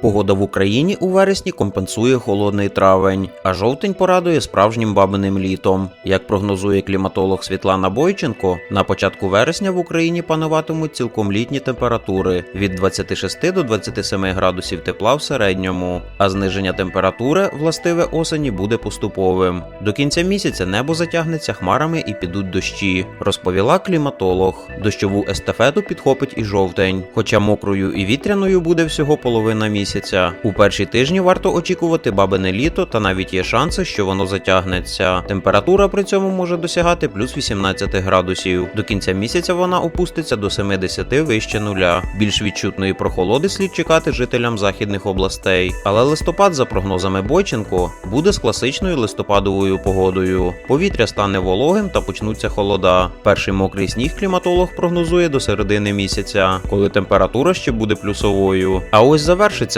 Погода в Україні у вересні компенсує холодний травень, а жовтень порадує справжнім бабиним літом. Як прогнозує кліматолог Світлана Бойченко, на початку вересня в Україні пануватимуть цілком літні температури від 26 до 27 градусів тепла в середньому, а зниження температури властиве осені буде поступовим. До кінця місяця небо затягнеться хмарами і підуть дощі, розповіла кліматолог. Дощову естафету підхопить і жовтень, хоча мокрою і вітряною буде всього половина місяця. У перші тижні варто очікувати бабине літо, та навіть є шанси, що воно затягнеться. Температура при цьому може досягати плюс 18 градусів. До кінця місяця вона опуститься до 70 вище нуля. Більш відчутної прохолоди слід чекати жителям західних областей. Але листопад, за прогнозами Бойченко, буде з класичною листопадовою погодою. Повітря стане вологим та почнуться холода. Перший мокрий сніг кліматолог прогнозує до середини місяця, коли температура ще буде плюсовою. А ось завершиться